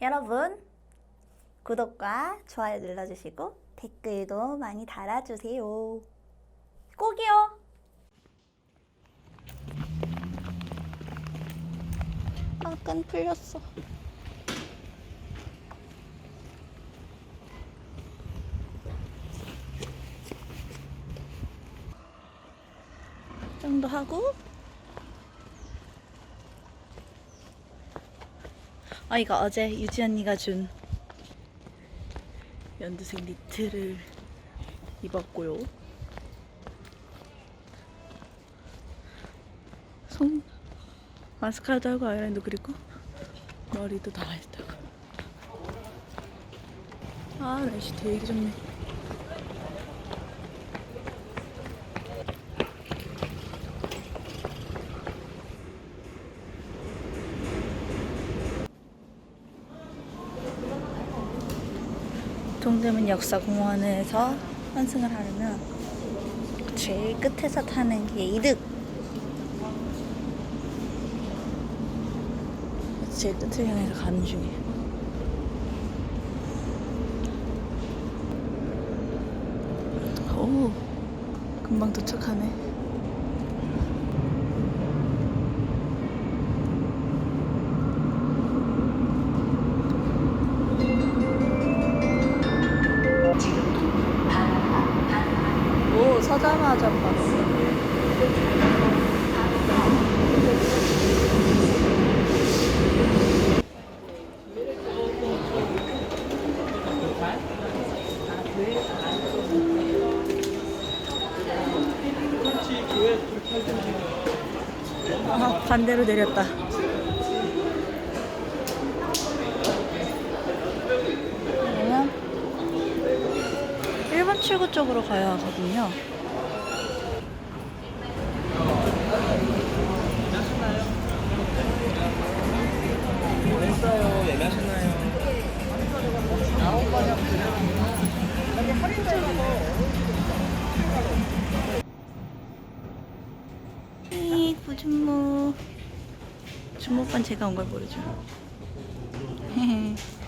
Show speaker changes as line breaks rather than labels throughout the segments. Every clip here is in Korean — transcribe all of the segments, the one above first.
여러분 구독과 좋아요 눌러주시고 댓글도 많이 달아주세요. 꼭이요. 아, 끈 풀렸어. 이 정도 하고 아 이거 어제 유지 언니가 준 연두색 니트를 입었고요. 손 마스카라도 하고 아이라인도 그리고 머리도 다 했다가 아 날씨 되게 좋네. 동대문 역사공원에서 환승을 하려면 제일 끝에서 타는 게 이득. 제일 끝을 향해서 가는 중이에요. 오, 금방 도착하네. 오, 서자마자. 아, 반대로 내렸다. 그러면 출구 쪽으로 가야
하거든요.
이 구준모 준모 오빠는 제가 온 걸 모르죠.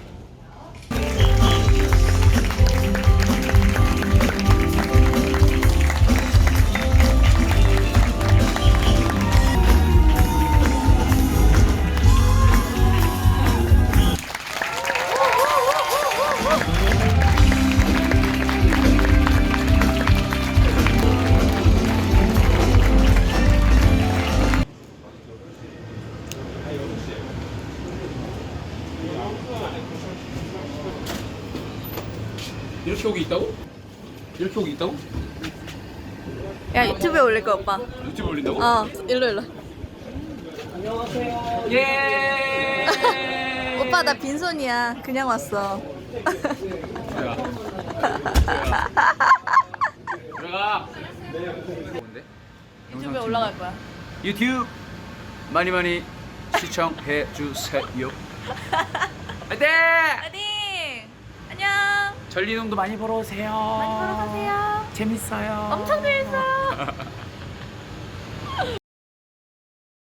이렇게 오기 있다고? 이렇게 오기 있다고?
야 유튜브에 올릴 거 오빠.
유튜브 올린다고?
어 일로 일로.
예.
오빠 나 빈손이야. 그냥 왔어.
들어가. 들어가. 뭔데?
유튜브에 올라갈 거야.
유튜브 많이 많이 시청해 주세요. 화이팅!
파이팅! 안녕.
전리동도 많이 보러 오세요.
많이 보러 가세요.
재밌어요.
엄청 재밌어요.